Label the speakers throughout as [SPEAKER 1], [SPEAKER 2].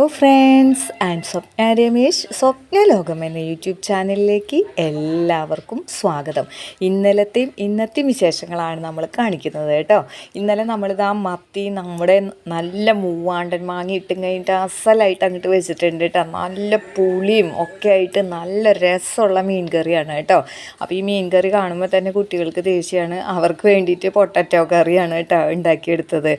[SPEAKER 1] Hello friends and Swapna Ramesh Swapna Lokam എന്ന YouTube ചാനലിലേക്ക് എല്ലാവർക്കും സ്വാഗതം. ഇന്നലത്തെയും ഇന്നത്തെയും വിശേഷങ്ങളാണ് നമ്മൾ കാണിക്കുന്നത് കേട്ടോ. ഇന്നലെ നമ്മളിത് ആ മത്തി നമ്മുടെ നല്ല മൂവാണ്ടൻ മാങ്ങ ഇട്ടും കഴിഞ്ഞിട്ട് അസലായിട്ട് അങ്ങോട്ട് വെച്ചിട്ടുണ്ട് കേട്ടോ. നല്ല പുളിയും ഒക്കെ ആയിട്ട് നല്ല രസമുള്ള മീൻ കറിയാണ് കേട്ടോ. അപ്പോൾ ഈ മീൻ കറി കാണുമ്പോൾ തന്നെ കുട്ടികൾക്ക് ദേഷ്യമാണ് അവർക്ക് വേണ്ടിയിട്ട് പൊട്ടറ്റോ കറിയാണ് കേട്ടോ ഉണ്ടാക്കിയെടുത്തത്.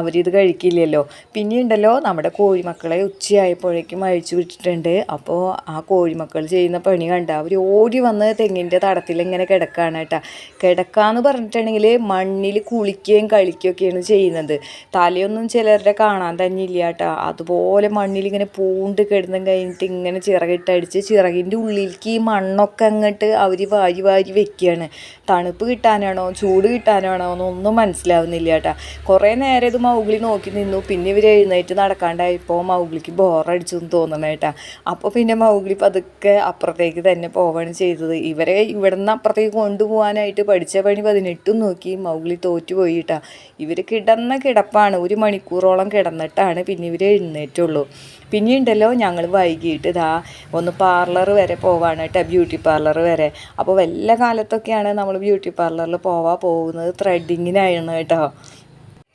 [SPEAKER 1] അവരിത് കഴിക്കില്ലല്ലോ. പിന്നെയുണ്ടല്ലോ നമ്മുടെ കോഴിമക്കളെ ഉച്ചയായപ്പോഴേക്കും അഴിച്ചു വിട്ടിട്ടുണ്ട്. അപ്പോൾ ആ കോഴിമക്കൾ ചെയ്യുന്ന പണി കണ്ട അവർ ഓടി വന്ന് തെങ്ങിന്റെ തടത്തിൽ ഇങ്ങനെ കിടക്കുകയാണ് കേട്ടോ. കിടക്കാന്ന് പറഞ്ഞിട്ടുണ്ടെങ്കിൽ മണ്ണിൽ കുളിക്കുകയും കളിക്കുകയൊക്കെയാണ് ചെയ്യുന്നത്. തലയൊന്നും ചിലരുടെ കാണാൻ തന്നെ ഇല്ല കേട്ടോ. അതുപോലെ മണ്ണിൽ ഇങ്ങനെ പൂണ്ട് കിടന്നും കഴിഞ്ഞിട്ട് ഇങ്ങനെ ചിറകിട്ടടിച്ച് ചിറകിന്റെ ഉള്ളിലേക്ക് ഈ മണ്ണൊക്കെ അങ്ങോട്ട് അവർ വാരി വാരി വെക്കുകയാണ്. തണുപ്പ് കിട്ടാനാണോ ചൂട് കിട്ടാനാണോ എന്നൊന്നും മനസ്സിലാവുന്നില്ല കേട്ടോ. കുറേ നേരം ഇത് മൗഗ്ലി നോക്കി നിന്നു. പിന്നെ ഇവർ എഴുന്നേറ്റ് നടക്കാണ്ടായപ്പോൾ മൗഗ്ലിക്ക് ബോറടിച്ചു എന്ന് കേട്ടാ അപ്പോൾ പിന്നെ മൗഗ്ലി പതുക്കെ അപ്പുറത്തേക്ക് തന്നെ പോവാണ് ചെയ്തത്. ഇവരെ ഇവിടെ നിന്ന് അപ്പുറത്തേക്ക് കൊണ്ടുപോകാനായിട്ട് പഠിച്ച പണി പതിനെട്ടും നോക്കി മൗഗ്ലി തോറ്റുപോയി കേട്ടാ ഇവർ കിടന്ന കിടപ്പാണ്. ഒരു മണിക്കൂറോളം കിടന്നിട്ടാണ് പിന്നെ ഇവർ എഴുന്നേറ്റുള്ളൂ. പിന്നെ ഉണ്ടല്ലോ ഞങ്ങൾ വൈകിട്ട് ഇതാ ഒന്ന് പാർലർ വരെ പോവാണ് കേട്ടോ ബ്യൂട്ടി പാർലർ വരെ. അപ്പോൾ വല്ല കാലത്തൊക്കെയാണ് നമ്മൾ ബ്യൂട്ടി പാർലറിൽ പോവാ പോകുന്നത്. ത്രെഡിങ്ങിനായിരുന്നു കേട്ടോ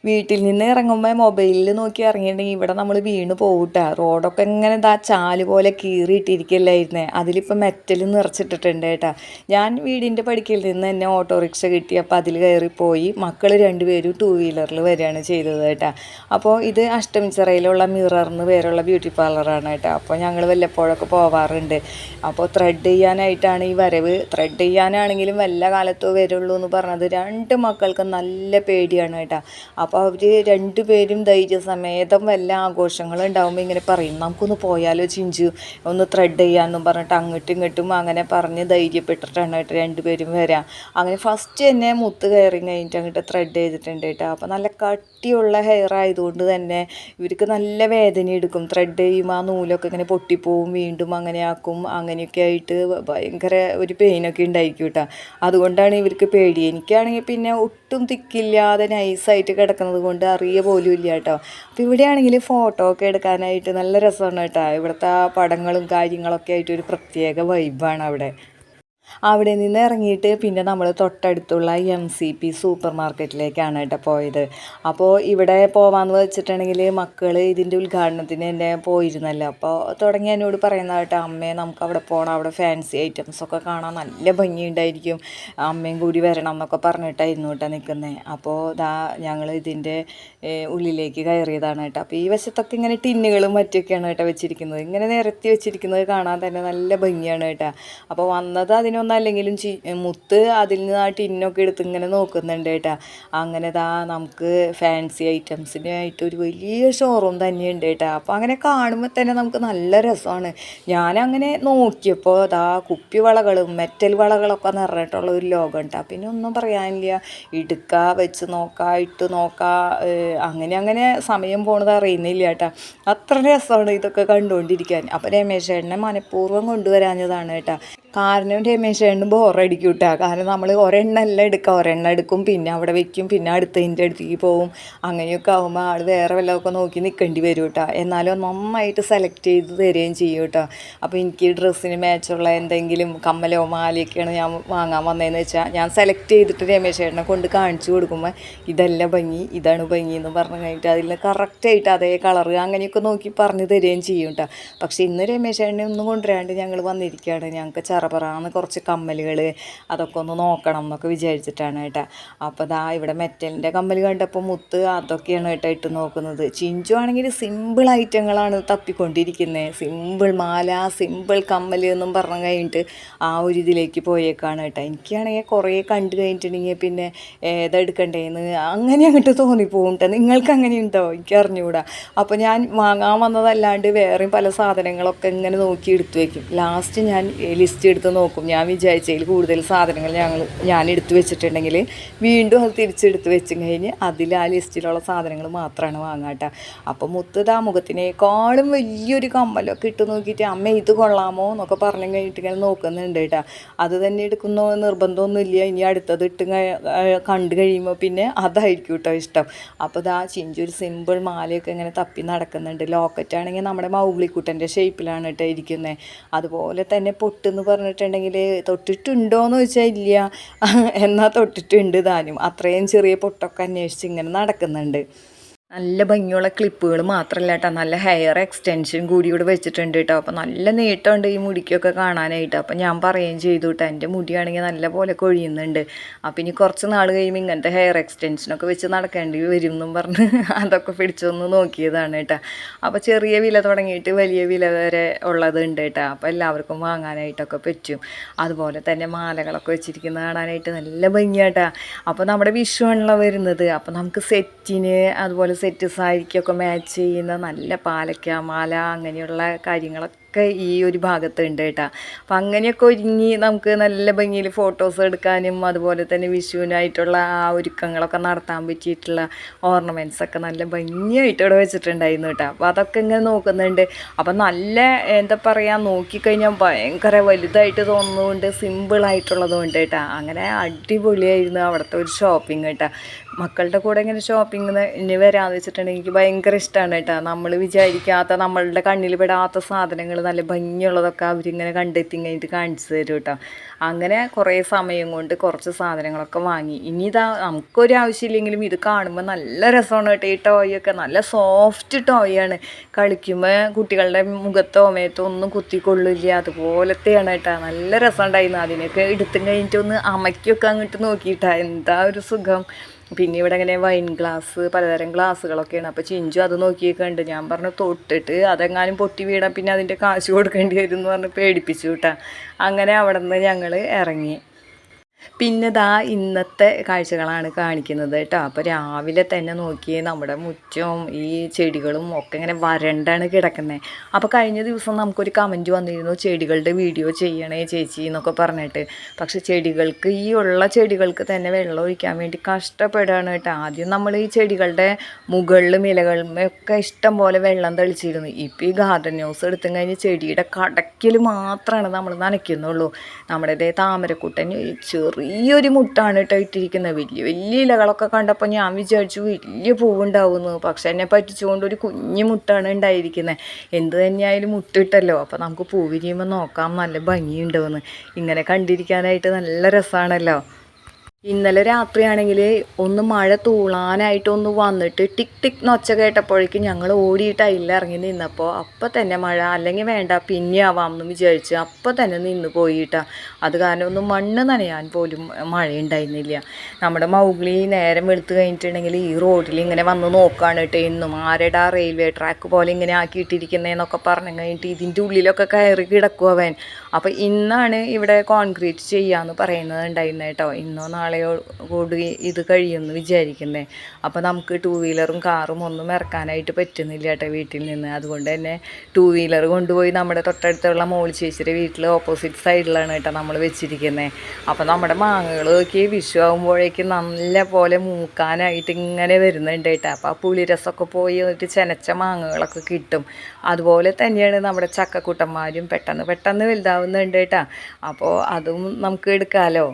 [SPEAKER 1] വീട്ടിൽ നിന്ന് ഇറങ്ങുമ്പോൾ മൊബൈലിൽ നോക്കി ഇറങ്ങിയിട്ടുണ്ടെങ്കിൽ ഇവിടെ നമ്മൾ വീണ് പോകട്ടെ റോഡൊക്കെ ഇങ്ങനെ ഇതാ ചാൽ പോലെ കീറിയിട്ടിരിക്കല്ലായിരുന്നേ അതിലിപ്പോൾ മെറ്റൽ നിറച്ചിട്ടിട്ടുണ്ട് കേട്ടാ. ഞാൻ വീടിന്റെ പടിക്കൽ നിന്ന് എന്നെ ഓട്ടോറിക്ഷ കിട്ടി. അപ്പോൾ അതിൽ കയറിപ്പോയി. മക്കൾ രണ്ടുപേരും ടൂ വീലറിൽ വരികയാണ് ചെയ്തത് കേട്ടാ. അപ്പോൾ ഇത് അഷ്ടമിച്ചിറയിലുള്ള മിററിന് പേരുള്ള ബ്യൂട്ടി പാർലറാണ് കേട്ടോ. അപ്പോൾ ഞങ്ങൾ വല്ലപ്പോഴൊക്കെ പോവാറുണ്ട്. അപ്പോൾ ത്രെഡ് ചെയ്യാനായിട്ടാണ് ഈ വരവ്. ത്രെഡ് ചെയ്യാനാണെങ്കിലും വല്ല കാലത്തോ വരുള്ളൂ എന്ന് പറഞ്ഞത് രണ്ട് മക്കൾക്ക് നല്ല പേടിയാണ് കേട്ടോ. അപ്പോൾ അവർ രണ്ടുപേരും ധൈര്യസമേതം വല്ല ആഘോഷങ്ങളും ഉണ്ടാകുമ്പോൾ ഇങ്ങനെ പറയും നമുക്കൊന്ന് പോയാലോ ചിഞ്ചു? ഒന്ന് ത്രെഡ് ചെയ്യാമെന്നും പറഞ്ഞിട്ട് അങ്ങോട്ടും ഇങ്ങോട്ടും അങ്ങനെ പറഞ്ഞ് ധൈര്യപ്പെട്ടിട്ടാണ് കേട്ടോ രണ്ടുപേരും വരാം. അങ്ങനെ ഫസ്റ്റ് തന്നെ മുത്ത് കയറി കഴിഞ്ഞിട്ട് അങ്ങോട്ട് ത്രെഡ് ചെയ്തിട്ടുണ്ട് കേട്ടോ. അപ്പോൾ നല്ല കട്ടിയുള്ള ഹെയർ ആയതുകൊണ്ട് തന്നെ ഇവർക്ക് നല്ല വേദന എടുക്കും. ത്രെഡ് ചെയ്യുമ്പോൾ ആ നൂലൊക്കെ ഇങ്ങനെ പൊട്ടിപ്പോവും വീണ്ടും അങ്ങനെ ആക്കും. അങ്ങനെയൊക്കെ ആയിട്ട് ഭയങ്കര ഒരു പെയിനൊക്കെ ഉണ്ടായിരിക്കും കേട്ടോ. അതുകൊണ്ടാണ് ഇവർക്ക് പേടി. എനിക്കാണെങ്കിൽ പിന്നെ ഒട്ടും തിക്കില്ലാതെ നൈസായിട്ട് കിടക്കുന്നത് കൊണ്ട് അറിയ പോലും ഇല്ല കേട്ടോ. അപ്പോൾ ഇവിടെയാണെങ്കിൽ ഫോട്ടോ ഒക്കെ എടുക്കാനായിട്ട് നല്ല രസമാണ് കേട്ടോ. ഇവിടുത്തെ പടങ്ങളും കാര്യങ്ങളൊക്കെ ആയിട്ട് ഒരു പ്രത്യേക വൈബാണ് അവിടെ. അവിടെ നിന്ന് ഇറങ്ങിയിട്ട് പിന്നെ നമ്മൾ തൊട്ടടുത്തുള്ള എം സി പി സൂപ്പർ മാർക്കറ്റിലേക്കാണ് കേട്ടോ പോയത്. അപ്പോൾ ഇവിടെ പോവാമെന്ന് വെച്ചിട്ടുണ്ടെങ്കിൽ മക്കൾ ഇതിന്റെ ഉദ്ഘാടനത്തിന് തന്നെ പോയിരുന്നല്ലോ. അപ്പോൾ തുടങ്ങി എന്നോട് പറയുന്ന കേട്ടോ അമ്മയെ നമുക്ക് അവിടെ പോകണം അവിടെ ഫാൻസി ഐറ്റംസൊക്കെ കാണാൻ നല്ല ഭംഗിയുണ്ടായിരിക്കും. അമ്മയും കൂടി വരണം എന്നൊക്കെ പറഞ്ഞിട്ടായിരുന്നു കേട്ടോ നിൽക്കുന്നത് അപ്പോൾ ഇതാ ഞങ്ങൾ ഇതിന്റെ ഉള്ളിലേക്ക് കയറിയതാണ് കേട്ടോ. അപ്പോൾ ഈ വശത്തൊക്കെ ഇങ്ങനെ ടിന്നുകളും മറ്റൊക്കെയാണ് കേട്ടോ വെച്ചിരിക്കുന്നത്. ഇങ്ങനെ നിരത്തി വെച്ചിരിക്കുന്നത് കാണാൻ തന്നെ നല്ല ഭംഗിയാണ് കേട്ടോ. അപ്പോൾ വന്നത് അതിനൊന്നല്ലെങ്കിലും ചി മുത്ത് അതിൽ നിന്ന് ആ ടിന്നൊക്കെ എടുത്ത് ഇങ്ങനെ നോക്കുന്നുണ്ട് കേട്ടാ. അങ്ങനെ ദാ നമുക്ക് ഫാൻസി ഐറ്റംസിന്റെ ആയിട്ട് ഒരു വലിയ ഷോറൂം തന്നെയുണ്ട് കേട്ടാ. അപ്പോൾ അങ്ങനെ കാണുമ്പോൾ തന്നെ നമുക്ക് നല്ല രസമാണ്. ഞാനങ്ങനെ നോക്കിയപ്പോൾ ദാ കുപ്പി വളകളും മെറ്റൽ വളകളൊക്കെ നിറഞ്ഞിട്ടുള്ള ഒരു ലോകം കേട്ടോ പിന്നെ ഒന്നും പറയാനില്ല. ഇടുക്ക വെച്ച് നോക്കാം ഇട്ട് നോക്കാം അങ്ങനെ അങ്ങനെ സമയം പോണത് അറിയുന്നില്ല കേട്ടാ അത്ര രസമാണ് ഇതൊക്കെ കണ്ടുകൊണ്ടിരിക്കാൻ അപ്പോൾ രമേശ് ചേട്ടനെ മനഃപൂർവം കൊണ്ടുവരാഞ്ഞതാണ് കേട്ടോ രമേശ് എണ്ണുമ്പോൾ ബോറടിക്കും കേട്ടോ കാരണം നമ്മൾ ഒരെണ്ണം എല്ലാം എടുക്കുക ഒരെണ്ണം എടുക്കും പിന്നെ അവിടെ വെക്കും പിന്നെ അടുത്തതിന്റെ അടുത്തേക്ക് പോവും. അങ്ങനെയൊക്കെ ആകുമ്പോൾ ആൾ വേറെ വല്ലതൊക്കെ നോക്കി നിൽക്കേണ്ടി വരും കേട്ടോ എന്നാലും നന്നായിട്ട് സെലക്ട് ചെയ്ത് തരികയും ചെയ്യും കേട്ടോ അപ്പോൾ എനിക്ക് ഡ്രസ്സിന് മാച്ചുള്ള എന്തെങ്കിലും കമ്മലോ മാലയൊക്കെയാണ് ഞാൻ വാങ്ങാൻ വന്നതെന്ന് വെച്ചാൽ ഞാൻ സെലക്ട് ചെയ്തിട്ട് രമേശ് ചേട്ടനെ കൊണ്ട് കാണിച്ചു കൊടുക്കുമ്പോൾ ഇതല്ല ഭംഗി ഇതാണ് ഭംഗി എന്ന് പറഞ്ഞു കഴിഞ്ഞിട്ട് അതിൽ കറക്റ്റായിട്ട് അതേ കളറ് അങ്ങനെയൊക്കെ നോക്കി പറഞ്ഞു തരികയും ചെയ്യും കേട്ടോ പക്ഷേ ഇന്ന് രമേശ് ചേട്ടനെ ഒന്നും കൊണ്ടുവരാണ്ട് ഞങ്ങൾ വന്നിരിക്കുകയാണ്. ഞങ്ങൾക്ക് ചറപറാന്ന് കുറച്ച് കമ്മലുകൾ അതൊക്കെ ഒന്ന് നോക്കണം എന്നൊക്കെ വിചാരിച്ചിട്ടാണ് കേട്ടോ. അപ്പോൾ ദാ ഇവിടെ മെറ്റലിന്റെ കമ്മൽ കണ്ടപ്പോൾ മുത്ത് അതൊക്കെയാണ് കേട്ടോ ഇട്ട് നോക്കുന്നത്. ചിഞ്ചു ആണെങ്കിൽ സിമ്പിൾ ഐറ്റങ്ങളാണ് തപ്പിക്കൊണ്ടിരിക്കുന്നത് സിമ്പിൾ മാല സിമ്പിൾ കമ്മൽ എന്നും പറഞ്ഞു കഴിഞ്ഞിട്ട് ആ ഒരു ഇതിലേക്ക് പോയേക്കാണ് കേട്ടോ. എനിക്കാണെങ്കിൽ കുറേ കണ്ടു കഴിഞ്ഞിട്ടുണ്ടെങ്കിൽ പിന്നെ ഏതെടുക്കണ്ടേന്ന് അങ്ങനെ അങ്ങോട്ട് തോന്നിപ്പോകും കേട്ടോ. നിങ്ങൾക്ക് അങ്ങനെ ഉണ്ടോ? എനിക്ക് അപ്പോൾ ഞാൻ വാങ്ങാൻ വന്നതല്ലാണ്ട് വേറെയും പല സാധനങ്ങളൊക്കെ ഇങ്ങനെ നോക്കി എടുത്തു വയ്ക്കും ലാസ്റ്റ് ഞാൻ ലിസ്റ്റ് എടുത്ത് നോക്കും. ഞാൻ വിചാരിച്ചതിൽ കൂടുതൽ സാധനങ്ങൾ ഞങ്ങൾ ഞാൻ എടുത്തു വെച്ചിട്ടുണ്ടെങ്കിൽ വീണ്ടും അത് തിരിച്ചെടുത്ത് വെച്ചും കഴിഞ്ഞ് അതിൽ ആ ലിസ്റ്റിലുള്ള സാധനങ്ങൾ മാത്രമാണ് വാങ്ങാട്ടോ അപ്പം മുത്തത് ആ മുഖത്തിനേക്കാളും വലിയൊരു കമ്മലൊക്കെ ഇട്ട് നോക്കിയിട്ട് അമ്മ ഇത് കൊള്ളാമോ എന്നൊക്കെ പറഞ്ഞു കഴിഞ്ഞിട്ട് ഇങ്ങനെ നോക്കുന്നുണ്ട് കേട്ടോ. അത് തന്നെ എടുക്കുന്നോ നിർബന്ധമൊന്നുമില്ല ഇനി അടുത്തത് ഇട്ട് കണ്ടു കഴിയുമ്പോൾ പിന്നെ അതായിരിക്കും കേട്ടോ ഇഷ്ടം. അപ്പോൾ ഇതാ ചിഞ്ചു ഒരു സിമ്പിൾ മാലയൊക്കെ ഇങ്ങനെ തപ്പി നടക്കുന്നുണ്ട്. ലോക്കറ്റ് ആണെങ്കിൽ നമ്മുടെ മൗഗ്ലിക്കുട്ടന്റെ ഷേപ്പിലാണ് കേട്ടോ ഇരിക്കുന്നത്. അതുപോലെ തന്നെ പൊട്ടെന്ന് പറഞ്ഞിട്ടുണ്ടെങ്കിൽ തൊട്ടിട്ടുണ്ടോയെന്ന് ചോദിച്ചാൽ ഇല്ല. എന്നാൽ തൊട്ടിട്ടുണ്ട് താനും. അത്രയും ചെറിയ പൊട്ടൊക്കെ അന്വേഷിച്ച് ഇങ്ങനെ നടക്കുന്നുണ്ട്. നല്ല ഭംഗിയുള്ള ക്ലിപ്പുകൾ മാത്രമല്ല കേട്ടോ നല്ല ഹെയർ എക്സ്റ്റൻഷൻ കൂടി ഇവിടെ വെച്ചിട്ടുണ്ട് കേട്ടോ അപ്പോൾ നല്ല നീട്ടമുണ്ട് ഈ മുടിക്കൊക്കെ കാണാനായിട്ട്. അപ്പോൾ ഞാൻ പറയുകയും ചെയ്തു കേട്ടോ എന്റെ മുടിയാണെങ്കിൽ നല്ല പോലെ കൊഴിയുന്നുണ്ട്. അപ്പോൾ ഇനി കുറച്ച് നാൾ കഴിയുമ്പോൾ ഇങ്ങനത്തെ ഹെയർ എക്സ്റ്റൻഷനൊക്കെ വെച്ച് നടക്കേണ്ടി വരും എന്നും പറഞ്ഞ് അതൊക്കെ പിടിച്ചൊന്ന് നോക്കിയതാണ് കേട്ടോ അപ്പോൾ ചെറിയ വില തുടങ്ങിയിട്ട് വലിയ വില വരെ ഉള്ളത് ഉണ്ട് കേട്ടോ അപ്പോൾ എല്ലാവർക്കും വാങ്ങാനായിട്ടൊക്കെ പറ്റും. അതുപോലെ തന്നെ മാലകളൊക്കെ വെച്ചിരിക്കുന്നത് കാണാനായിട്ട് നല്ല ഭംഗിയാട്ടാ അപ്പോൾ നമ്മുടെ വിഷു ആണല്ലോ വരുന്നത്. അപ്പോൾ നമുക്ക് സെറ്റിന് അതുപോലെ സെറ്റ് സാരിക്കൊക്കെ മാച്ച് ചെയ്യുന്ന നല്ല പാലക്ക മാല അങ്ങനെയുള്ള കാര്യങ്ങളൊക്കെ ഈ ഒരു ഭാഗത്ത് ഉണ്ട് കേട്ടോ. അപ്പം അങ്ങനെയൊക്കെ ഒരുങ്ങി നമുക്ക് നല്ല ഭംഗിയിൽ ഫോട്ടോസ് എടുക്കാനും അതുപോലെ തന്നെ വിഷുവിനായിട്ടുള്ള ആ ഒരുക്കങ്ങളൊക്കെ നടത്താൻ പറ്റിയിട്ടുള്ള ഓർണമെന്റ്സ് ഒക്കെ നല്ല ഭംഗിയായിട്ട് ഇവിടെ വെച്ചിട്ടുണ്ടായിരുന്നു കേട്ടോ. അപ്പോൾ അതൊക്കെ ഇങ്ങനെ നോക്കുന്നുണ്ട്. അപ്പം നല്ല എന്താ പറയുക നോക്കിക്കഴിഞ്ഞാൽ ഭയങ്കര വലുതായിട്ട് തോന്നുന്നതുകൊണ്ട് സിമ്പിളായിട്ടുള്ളതുകൊണ്ട് കേട്ടോ. അങ്ങനെ അടിപൊളിയായിരുന്നു അവിടുത്തെ ഒരു ഷോപ്പിംഗ് കേട്ടോ. മക്കളുടെ കൂടെ ഇങ്ങനെ ഷോപ്പിംഗ് ഇനി വരാമെന്ന് വെച്ചിട്ടുണ്ടെങ്കിൽ എനിക്ക് ഭയങ്കര ഇഷ്ടമാണ് കേട്ടോ. നമ്മൾ വിചാരിക്കാത്ത നമ്മളുടെ കണ്ണിൽ പെടാത്ത സാധനങ്ങൾ നല്ല ഭംഗിയുള്ളതൊക്കെ അവരിങ്ങനെ കണ്ടെത്തി കഴിഞ്ഞിട്ട് കാണിച്ചു തരും കേട്ടോ. അങ്ങനെ കുറേ സമയം കൊണ്ട് കുറച്ച് സാധനങ്ങളൊക്കെ വാങ്ങി. ഇനി ഇതാ നമുക്കൊരു ആവശ്യമില്ലെങ്കിലും ഇത് കാണുമ്പോൾ നല്ല രസമാണ് കേട്ടോ. ഈ ടോയൊക്കെ നല്ല സോഫ്റ്റ് ടോയാണ് കളിക്കുമ്പോൾ കുട്ടികളുടെ മുഖത്തോ മേത്തോ ഒന്നും കുത്തിക്കൊള്ളില്ല. അതുപോലത്തെയാണ് കേട്ടോ. നല്ല രസമുണ്ടായിരുന്നു. അതിനൊക്കെ എടുത്തും കഴിഞ്ഞിട്ട് ഒന്ന് അമ്മയ്ക്കൊക്കെ അങ്ങോട്ട് നോക്കിയിട്ടാ. എന്താ ഒരു സുഖം. പിന്നെ ഇവിടെ അങ്ങനെ വൈൻ ഗ്ലാസ് പലതരം ഗ്ലാസ്സുകളൊക്കെയാണ് അപ്പോൾ ചിഞ്ചു അത് നോക്കിയൊക്കെ ഞാൻ പറഞ്ഞു തൊട്ടിട്ട് അതെങ്ങാനും പൊട്ടി വീണാൽ പിന്നെ അതിന്റെ കാശ് കൊടുക്കേണ്ടി വരും എന്ന് പറഞ്ഞ് പേടിപ്പിച്ചു കേട്ടാ. അങ്ങനെ അവിടെ നിന്ന് ഞങ്ങൾ ഇറങ്ങി. പിന്നെ ദാ ഇന്നത്തെ കാഴ്ചകളാണ് കാണിക്കുന്നത് കേട്ടോ. അപ്പോൾ രാവിലെ തന്നെ നോക്കി നമ്മുടെ മുറ്റവും ഈ ചെടികളും ഒക്കെ ഇങ്ങനെ വരണ്ടാണ് കിടക്കുന്നത് അപ്പോൾ കഴിഞ്ഞ ദിവസം നമുക്കൊരു കമന്റ് വന്നിരുന്നു ചെടികളുടെ വീഡിയോ ചെയ്യണേ ചേച്ചി എന്നൊക്കെ പറഞ്ഞിട്ട്. പക്ഷെ ചെടികൾക്ക് ഈ ഉള്ള ചെടികൾക്ക് തന്നെ വെള്ളം ഒഴിക്കാൻ വേണ്ടി കഷ്ടപ്പെടുകയാണ് കേട്ടോ. ആദ്യം നമ്മൾ ഈ ചെടികളുടെ മുകളിലും ഇലകളിലും ഒക്കെ ഇഷ്ടം പോലെ വെള്ളം തളിച്ചിരുന്നു. ഇപ്പോൾ ഈ ഗാർഡൻ ന്യൂസ് എടുത്തും കഴിഞ്ഞ് ചെടിയുടെ കടക്കിൽ മാത്രമാണ് നമ്മൾ നനയ്ക്കുന്നുള്ളൂ. നമ്മുടെ താമരക്കുട്ടൻ ചെറിയൊരു മുട്ടാണ് കേട്ടോ ഇട്ടിരിക്കുന്നത്. വലിയ വലിയ ഇലകളൊക്കെ കണ്ടപ്പോൾ ഞാൻ വിചാരിച്ചു വലിയ പൂവുണ്ടാവുന്നു. പക്ഷെ എന്നെ പറ്റിച്ചുകൊണ്ട് ഒരു കുഞ്ഞു മുട്ടാണ് ഉണ്ടായിരിക്കുന്നത്. എന്ത് തന്നെയായാലും മുട്ടിട്ടല്ലോ. അപ്പോൾ നമുക്ക് പൂ വിരിയുമ്പോൾ നോക്കാം. നല്ല ഭംഗിയുണ്ടാവുമെന്ന് ഇങ്ങനെ കണ്ടിരിക്കാനായിട്ട് നല്ല രസമാണല്ലോ. ഇന്നലെ രാത്രിയാണെങ്കിൽ ഒന്ന് മഴ തൂളാനായിട്ട് ഒന്ന് വന്നിട്ട് ടിക് ടിക് നൊച്ച കേട്ടപ്പോഴേക്കും ഞങ്ങൾ ഓടിയിട്ട് അതിലിറങ്ങി നിന്നപ്പോൾ അപ്പം തന്നെ മഴ അല്ലെങ്കിൽ വേണ്ട പിന്നെ ആവാം എന്ന് വിചാരിച്ച് അപ്പം തന്നെ നിന്ന് പോയിട്ടാ. അത് കാരണം ഒന്ന് മണ്ണ് നനയാൻ പോലും മഴ ഉണ്ടായിരുന്നില്ല നമ്മുടെ മൗഗ്ലി നേരം വെളുത്ത് കഴിഞ്ഞിട്ടുണ്ടെങ്കിൽ ഈ റോഡിൽ ഇങ്ങനെ വന്ന് നോക്കുകയാണ് കേട്ടോ എന്നും. ആരുടെ റെയിൽവേ ട്രാക്ക് പോലെ ഇങ്ങനെ ആക്കിയിട്ടിരിക്കുന്നതെന്നൊക്കെ പറഞ്ഞു കഴിഞ്ഞിട്ട് ഇതിന്റെ ഉള്ളിലൊക്കെ കയറി കിടക്കും അവൻ. അപ്പോൾ ഇന്നാണ് ഇവിടെ കോൺക്രീറ്റ് ചെയ്യാമെന്ന് പറയുന്നത് ഉണ്ടായിരുന്നത് കേട്ടോ. ഇന്നോ നാളെയോ കൂടി ഇത് കഴിയുമെന്ന് വിചാരിക്കുന്നത് അപ്പോൾ നമുക്ക് ടൂ വീലറും കാറും ഒന്നും ഇറക്കാനായിട്ട് പറ്റുന്നില്ല കേട്ടോ വീട്ടിൽ നിന്ന്. അതുകൊണ്ട് തന്നെ ടൂ വീലർ കൊണ്ടുപോയി നമ്മുടെ തൊട്ടടുത്തുള്ള മോളി ചേച്ചിയുടെ വീട്ടിൽ ഓപ്പോസിറ്റ് സൈഡിലാണ് കേട്ടോ നമ്മൾ വെച്ചിരിക്കുന്നത് അപ്പോൾ നമ്മുടെ മാങ്ങകളൊക്കെ വിഷു ആകുമ്പോഴേക്കും നല്ല പോലെ മൂക്കാനായിട്ട് ഇങ്ങനെ വരുന്നുണ്ട് കേട്ടോ. അപ്പോൾ ആ പുളിരസമൊക്കെ പോയി എന്നിട്ട് ചെനച്ച മാങ്ങകളൊക്കെ കിട്ടും. അതുപോലെ തന്നെയാണ് നമ്മുടെ ചക്കക്കൂട്ടന്മാരും പെട്ടെന്ന് പെട്ടെന്ന് വലുതാവുന്നുണ്ട് കേട്ടോ. അപ്പോൾ അതും നമുക്ക് എടുക്കാമല്ലോ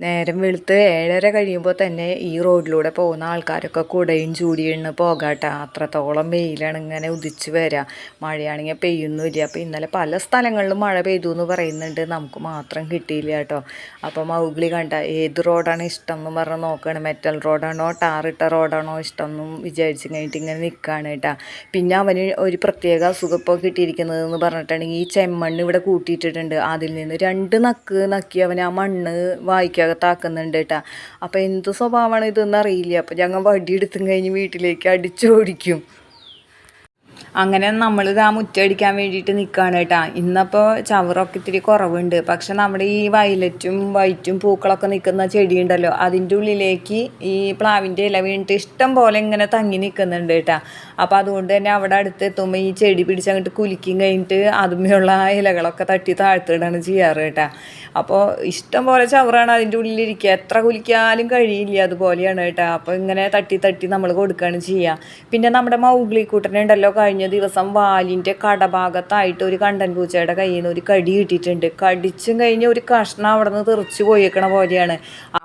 [SPEAKER 1] നേരം വെളുത്ത് ഏഴര കഴിയുമ്പോൾ തന്നെ ഈ റോഡിലൂടെ പോകുന്ന ആൾക്കാരൊക്കെ കുടയും ചൂടിയിണ് പോകാട്ട. അത്രത്തോളം വെയിലാണ് ഇങ്ങനെ ഉദിച്ച് വരിക മഴയാണെങ്കിൽ പെയ്യുന്നുമില്ല. അപ്പോൾ ഇന്നലെ പല സ്ഥലങ്ങളിലും മഴ പെയ്തു എന്ന് പറയുന്നുണ്ട്. നമുക്ക് മാത്രം കിട്ടിയില്ല കേട്ടോ. അപ്പോൾ മൗഗ്ലി കണ്ട ഏത് റോഡാണ് ഇഷ്ടം എന്ന് പറഞ്ഞ് നോക്കുകയാണ് മെറ്റൽ റോഡാണോ ടാറിട്ട റോഡാണോ ഇഷ്ടം എന്നും വിചാരിച്ച് കഴിഞ്ഞിട്ട് ഇങ്ങനെ നിൽക്കുകയാണ് കേട്ടോ. പിന്നെ അവന് ഒരു പ്രത്യേക അസുഖം ഇപ്പോൾ കിട്ടിയിരിക്കുന്നത് എന്ന് പറഞ്ഞിട്ടുണ്ടെങ്കിൽ ഈ ചെമ്മണ്ണ് ഇവിടെ കൂട്ടിയിട്ടിട്ടുണ്ട്. അതിൽ നിന്ന് രണ്ട് നക്ക് നക്കി അവൻ ആ മണ്ണ് വായിക്കകത്താക്കുന്നുണ്ട് കേട്ടോ അപ്പോൾ എന്ത് സ്വഭാവമാണ് ഇതെന്ന് അറിയില്ല. അപ്പോൾ ഞങ്ങൾ വടിയെടുത്തും കഴിഞ്ഞ് വീട്ടിലേക്ക് അടിച്ചോടിക്കും. അങ്ങനെ നമ്മൾ ആ മുറ്റടിക്കാൻ വേണ്ടിയിട്ട് നിൽക്കുകയാണ് കേട്ടോ ഇന്നപ്പോൾ ചവറൊക്കെ ഇത്തിരി കുറവുണ്ട്. പക്ഷെ നമ്മുടെ ഈ വയലറ്റും വൈറ്റും പൂക്കളൊക്കെ നിൽക്കുന്ന ചെടി ഉണ്ടല്ലോ അതിന്റെ ഉള്ളിലേക്ക് ഈ പ്ലാവിന്റെ ഇല വീണിട്ട് ഇഷ്ടം പോലെ ഇങ്ങനെ തങ്ങി നിൽക്കുന്നുണ്ട് കേട്ടോ അപ്പോൾ അതുകൊണ്ട് തന്നെ അവിടെ അടുത്ത് എത്തുമ്പോൾ ഈ ചെടി പിടിച്ച് അങ്ങോട്ട് കുലുക്കും കഴിഞ്ഞിട്ട് അതുമ്മയുള്ള ഇലകളൊക്കെ തട്ടി താഴ്ത്തിടാണ് ചെയ്യാറ് കേട്ടോ. അപ്പോൾ ഇഷ്ടം പോലെ ചവറാണ് അതിന്റെ ഉള്ളിലിരിക്കുക. എത്ര കുലിക്കാലും കഴിയില്ല അതുപോലെയാണ് കേട്ടോ. അപ്പോൾ ഇങ്ങനെ തട്ടി തട്ടി നമ്മൾ കൊടുക്കുകയാണ് ചെയ്യുക പിന്നെ നമ്മുടെ മൗഗ്ലി കൂട്ടനുണ്ടല്ലോ കഴിഞ്ഞ ദിവസം വാലിന്റെ കടഭാഗത്തായിട്ട് ഒരു കണ്ടൻ പൂച്ചയുടെ കയ്യിൽ നിന്ന് ഒരു കടി കിട്ടിയിട്ടുണ്ട്. കടിച്ചും കഴിഞ്ഞ് ഒരു കഷ്ണം അവിടെ നിന്ന് തെറിച്ച് പോയേക്കണ പോലെയാണ്.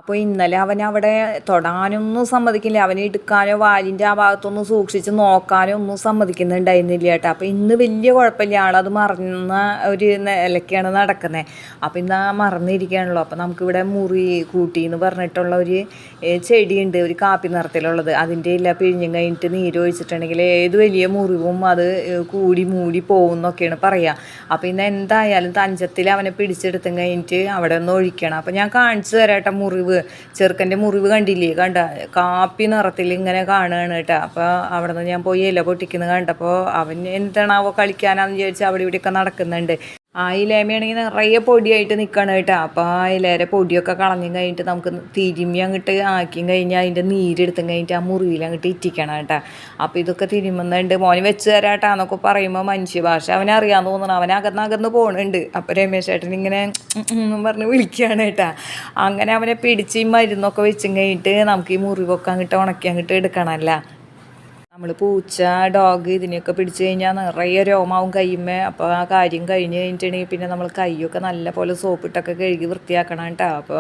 [SPEAKER 1] അപ്പോൾ ഇന്നലെ അവൻ അവിടെ തൊടാനൊന്നും സമ്മതിക്കില്ല. അവനെ എടുക്കാനോ വാലിന്റെ ആ ഭാഗത്തൊന്നും സൂക്ഷിച്ച് നോക്കാനോ ഒന്നും സമ്മതിക്കുന്നുണ്ടായിരുന്നില്ല കേട്ടോ. അപ്പോൾ ഇന്ന് വലിയ കുഴപ്പമില്ല. ആളത് മറന്ന ഒരു നിലയ്ക്കാണ് നടക്കുന്നത് അപ്പോൾ ഇന്ന് ആ മറന്നിരിക്കുകയാണല്ലോ. അപ്പോൾ നമുക്കിവിടെ മുറി കൂട്ടി എന്ന് പറഞ്ഞിട്ടുള്ള ഒരു ചെടിയുണ്ട്. ഒരു കാപ്പി നിറത്തിലുള്ളത്. അതിന്റെ ഇല പിഴിഞ്ഞും കഴിഞ്ഞിട്ട് നീര് ഒഴിച്ചിട്ടുണ്ടെങ്കിൽ ഏത് വലിയ മുറിവും അത് കൂടി മൂടി പോകും എന്നൊക്കെയാണ് പറയുക അപ്പോൾ ഇന്ന് എന്തായാലും തഞ്ചത്തിൽ അവനെ പിടിച്ചെടുത്തും കഴിഞ്ഞിട്ട് അവിടെ ഒന്ന് ഒഴിക്കണം. അപ്പോൾ ഞാൻ കാണിച്ചു തരാം കേട്ടോ ചെറുക്കന്റെ മുറിവ് കണ്ടില്ലേ? കണ്ട കാപ്പി നിറത്തിൽ ഇങ്ങനെ കാണുകയാണ് കേട്ടോ. അപ്പോൾ അവിടെ നിന്ന് ഞാൻ പോയി ഇല പൊട്ടിക്കുന്നത് കണ്ടപ്പോൾ അവൻ എന്താണാവോ കളിക്കാനാന്ന് വിചാരിച്ച് അവിടെ ഇവിടെയൊക്കെ നടക്കുന്നുണ്ട്. ആ ഇലേമയാണെങ്കിൽ നിറയെ പൊടിയായിട്ട് നിൽക്കണം കേട്ടോ. അപ്പോൾ ആ ഇലേരെ പൊടിയൊക്കെ കളഞ്ഞും കഴിഞ്ഞിട്ട് നമുക്ക് തിരുമ്മി അങ്ങോട്ട് ആക്കിയും കഴിഞ്ഞാൽ അതിന്റെ നീരെടുത്തും കഴിഞ്ഞിട്ട് ആ മുറിയിൽ അങ്ങോട്ട് ഇറ്റിക്കണം കേട്ടോ. അപ്പോൾ ഇതൊക്കെ തിരുമ്മുന്നുണ്ട്. മോനെ വെച്ച് തരാട്ടാ എന്നൊക്കെ പറയുമ്പോൾ മനുഷ്യ ഭാഷ അവനറിയാൻ തോന്നണം. അവൻ അകന്ന് പോകണുണ്ട് അപ്പോൾ രമേശ് ചേട്ടൻ ഇങ്ങനെ എന്നും പറഞ്ഞ് വിളിക്കുകയാണ് കേട്ടോ. അങ്ങനെ അവനെ പിടിച്ച് മരുന്നൊക്കെ വെച്ചും കഴിഞ്ഞിട്ട് നമുക്ക് ഈ മുറിവൊക്കെ അങ്ങോട്ട് ഉണക്കി അങ്ങോട്ട് എടുക്കണമല്ലോ. നമ്മൾ പൂച്ച ഡോഗ് ഇതിനെയൊക്കെ പിടിച്ചു കഴിഞ്ഞാൽ നിറയെ രോമാവും കയ്യുമ്മേ. അപ്പോൾ ആ കാര്യം കഴിഞ്ഞ് കഴിഞ്ഞിട്ടുണ്ടെങ്കിൽ പിന്നെ നമ്മൾ കൈയൊക്കെ നല്ല പോലെ സോപ്പിട്ടൊക്കെ കഴുകി വൃത്തിയാക്കണം കേട്ടോ അപ്പോൾ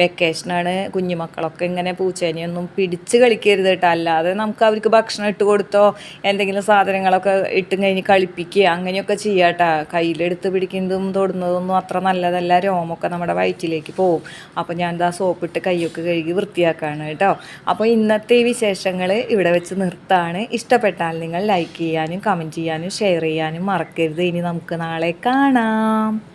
[SPEAKER 1] വെക്കേഷനാണ് കുഞ്ഞുമക്കളൊക്കെ ഇങ്ങനെ പൂച്ചേനെയൊന്നും പിടിച്ച് കളിക്കരുത് കേട്ടോ അല്ലാതെ നമുക്ക് അവർക്ക് ഭക്ഷണം ഇട്ട് കൊടുത്തോ എന്തെങ്കിലും സാധനങ്ങളൊക്കെ ഇട്ടും കഴിഞ്ഞ് കളിപ്പിക്കുക അങ്ങനെയൊക്കെ ചെയ്യുക കേട്ടോ കയ്യിലെടുത്ത് പിടിക്കുന്നതും തൊടുന്നതൊന്നും അത്ര നല്ലതല്ല. രോമൊക്കെ നമ്മുടെ വയറ്റിലേക്ക് പോവും. അപ്പോൾ ഞാൻ എന്താ സോപ്പിട്ട് കൈയൊക്കെ കഴുകി വൃത്തിയാക്കാണ് കേട്ടോ അപ്പോൾ ഇന്നത്തെ ഈ വിശേഷങ്ങൾ ഇവിടെ വെച്ച് നിർത്താണ്. ഇഷ്ടപ്പെട്ടാൽ നിങ്ങൾ ലൈക്ക് ചെയ്യാനും കമന്റ് ചെയ്യാനും ഷെയർ ചെയ്യാനും മറക്കരുത്. ഇനി നമുക്ക് നാളെ കാണാം.